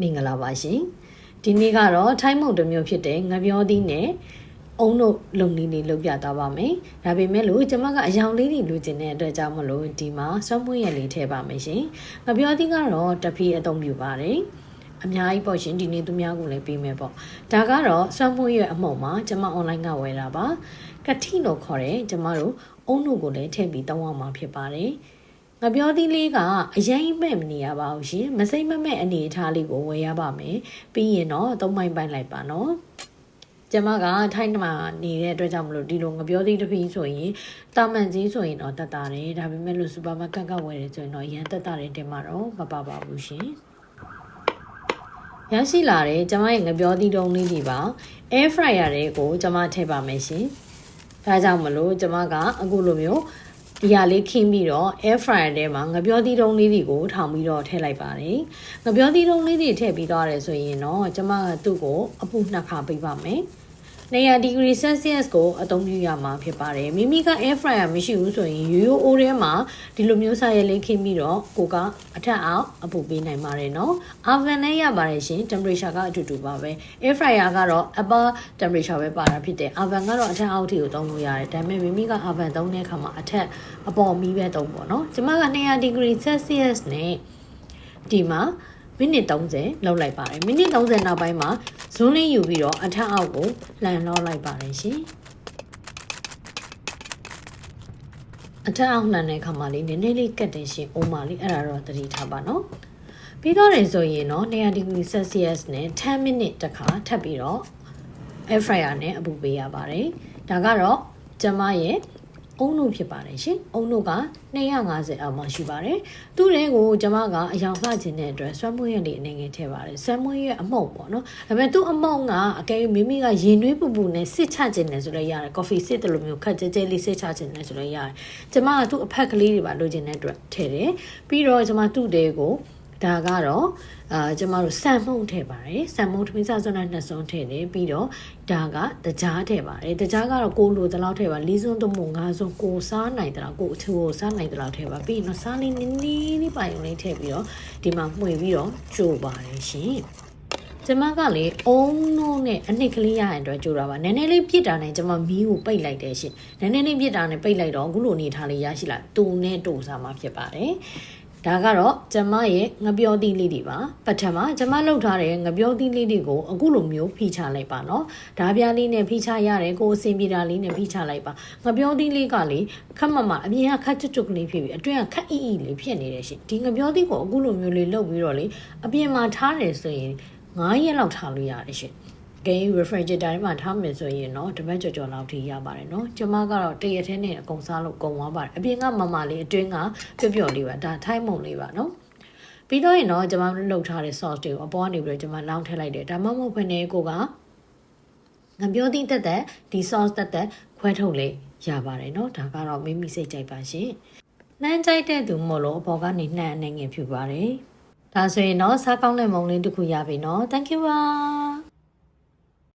မင်္ဂလာပါရှင်ဒီနေ့ကတော့ထိုင်းမုံတစ်မျိုးဖြစ်တဲ့ငပြောသီးနဲ့အုံတို့လုံနီလေးလုပ်ပြသွားပါမယ်ဒါပေမဲ့လို့ကျွန်မကအယောင်လေးတွေလိုချင်တဲ့အတွက်ကြောင့်မလို့ဒီမှာစွမ်းမွေးရလေးထည့်ပါမယ်ရှင်ငပြောသီးကတော့တဖီအသုံးပြုပါတယ်အများကြီးပေါ့ရှင်ဒီနေ့သူများကိုလည်းပေးမယ်ပေါ့ဒါကတော့စွမ်းမွေးရအမှုံမှာကျွန်မ online ကဝယ်တာပါကတိလို့ခေါ်တယ်ကျွန်မတို့အုံတို့ကိုလည်းထည့်ပြီးတောင်းအောင်မှာဖြစ်ပါတယ် ငါပြောသီးလေးကအရင်မဲ့မနေရပါဘူးရှင်မစိမ့်မမဲ့အနေအထားလေးကိုဝယ်ရပါမယ်ပြီးရင်တော့သုံးပိုင်းပိုင်းလိုက်ပါနော်ကျမကထိုင်းမှာနေတဲ့အတွက်ကြောင့်မလို့ဒီလိုငပြောသီးတစ်ပီးဆိုရင်တာမန်ကြီးဆိုရင်တော့တက်တာတယ်ဒါပေမဲ့လို့စူပါမားကတ်ကဝယ်တယ်ဆိုရင်တော့ရန်တက်တာတယ်တင်မှာတော့မပါပါဘူးရှင်ရရှိလာတယ်ကျမရဲ့ငပြောသီးတုံးလေးတွေပါ air fryer တွေကိုကျမထည့်ပါမယ်ရှင်ဒါကြောင့်မလို့ကျမကအခုလိုမျိုး ဒီဟာလေးခင်းပြီးတော့ air fryer ထဲမှာငပြောသီးတုံးလေးတွေကိုထောင်ပြီးတော့ထည့်လိုက်ပါတယ်။ငပြောသီးတုံးလေးတွေထည့်ပြီးသွားတယ်ဆိုရင်တော့ကျမကသူ့ကိုအပူနှစ်ခါပေးပါမယ်။ 100 degree celsius ကိုအသုံးပြုရမှာဖြစ်ပါတယ်။မိမိက air fryer မရှိဘူးဆိုရင်ရိုးရိုးအိုးထဲမှာဒီလိုမျိုးစားရလေးခင်းပြီးတော့ကိုကအထက်အောက်အပူပေးနိုင်ပါတယ်နော်။ oven နဲ့ရပါတယ်ရှင် temperature ကအတူတူပါပဲ။ air fryer ကတော့ upper temperature ပဲပါတာဖြစ်တယ်။ oven ကတော့အထက်အောက်ထိကိုသုံးလို့ရတယ်။ဒါပေမဲ့မိမိက oven သုံးတဲ့အခါမှာအထက်အပေါ်မီးပဲသုံးပေါ့နော်။ကျမက200 degree celsius နဲ့ဒီမှာ မိနစ်30လောက်လိုက်ပါတယ်မိနစ်30နောက်ပိုင်းမှာဇွန်းလေးယူပြီးတော့အထက်အောက်ကိုလှန်လောလိုက်ပါတယ်ရှင်အထက်အောက်လှန်တဲ့ခါမှလေးနည်းနည်းလေးကတ်တယ်ရှင်အိုးမလေးအဲ့ဒါတော့သတိထားပါနော်ပြီးတော့တယ်ဆိုရင်တော့100 degree celsius နဲ့10 minute တခါထပ်ပြီးတော့ air fryer နဲ့အပူပေးရပါတယ်ဒါကတော့ကျမရဲ့ အုံတို့ဖြစ်ပါတယ်ရှင်အုံတို့က250အောက်မှာရှိပါတယ်သူ့တဲ့ကိုကျွန်မကအယောင်လှခြင်းတဲ့အတွက်ဆွမ်းမွေးရည်အနေငယ်ထည့်ပါတယ်ဆွမ်းမွေးရအမှုန့်ပေါ့နော်ဒါပေမဲ့သူ့အမှုန့်ကအကယ်၍မိမိကရင်နှွေးပူပူနဲ့စစ်ချခြင်းနဲ့ဆိုလည်းရတယ်ကော်ဖီစစ်တယ်လို့မျိုးခက်ကြဲကြဲလေးစစ်ချခြင်းနဲ့ဆိုလည်းရတယ်ကျွန်မကသူ့အဖက်ကလေးတွေပါလိုချင်တဲ့အတွက်ထည့်တယ်ပြီးတော့ကျွန်မသူ့တဲ့ကို ဒါကတော့အာကျမတို့စံမုံထည့်ပါတယ်စံမုံထမင်းစားစွန်းနဲ့နှစ်စွန်းထည့်တယ်ပြီးတော့ဒါကတကြားထည့်ပါတယ်တကြားကတော့ကိုလိုတလောက်ထည့်ပါလေးစွန်းသုံးပုံငါးစွန်းကိုစားနိုင်တလောက်ကိုအထူကိုစားနိုင်တလောက်ထည့်ပါပြီးတော့စားလေးနည်းနည်းလေးပိုင်ုံလေးထည့်ပြီးတော့ဒီမှာမှွေပြီးတော့ကြိုပါတယ်ရှင်ကျမကလေအုံလုံးနဲ့အနှစ်ကလေးရရင်အတွက်ကြိုးတာပါနည်းနည်းလေးပြစ်တာနဲ့ကျမမီးကိုပိတ်လိုက်တယ်ရှင်နည်းနည်းလေးပြစ်တာနဲ့ပိတ်လိုက်တော့အခုလိုအနေထားလေးရရှိလာတူနဲ့တူစားမှဖြစ်ပါတယ် ဒါကတော့ကျမရဲ့ငပြောသီးလေးတွေပါပထမကျမလှုပ်ထားတဲ့ငပြောသီးလေးတွေကိုအခုလိုမျိုးဖိချလိုက်ပါနော်ဓာပြားလေးနဲ့ဖိချရတယ်ကိုအစင်ပြေတာလေးနဲ့ဖိချလိုက်ပါငပြောသီးလေးကလေခက်မမအပြင်ကခက်ကျွတ်ကျွတ်ကလေးဖြစ်ပြီးအတွင်းကခက်အီအီလေးဖြစ်နေတယ်ရှင်ဒီငပြောသီးကိုအခုလိုမျိုးလေးလှုပ်ပြီးတော့လေအပြင်မှာထားတယ်ဆိုရင်9ရက်လောက်ထားလို့ရတယ်ရှင် ဂိမ်း refrigerator ထဲမှာထားမယ်ဆိုရင်တော့တပတ်ကြော်ကြော်လောက်ထိရပါတယ်เนาะကျမကတော့တရက်ထဲနဲ့အကုန်စားလို့ကုန်သွားပါတယ်အပြင်ကမမလေးအတွင်းကပျော့ပျော့လေးပါဒါထိုင်းမုံလေးပါเนาะပြီးတော့ရင်တော့ကျမလှုပ်ထားတဲ့ sauce တွေကိုအပေါ်ကနေပြီးတော့ကျမလောင်းထည့်လိုက်တယ်ဒါမှမဟုတ်ဘဲနဲ့ကိုကငပြောသီးတက်တက်ဒီ sauce တက်တက်ခွဲထုတ်လေးရပါတယ်เนาะဒါကတော့မိမိစိတ်ကြိုက်ပါရှင်နှမ်းကြိုက်တဲ့သူမို့လို့အပေါ်ကနေနှမ်းအနေငယ်ဖြူပါတယ်ဒါဆိုရင်တော့စားကောင်းတဲ့မုံလေးတစ်ခုရပြီเนาะ thank you ပါ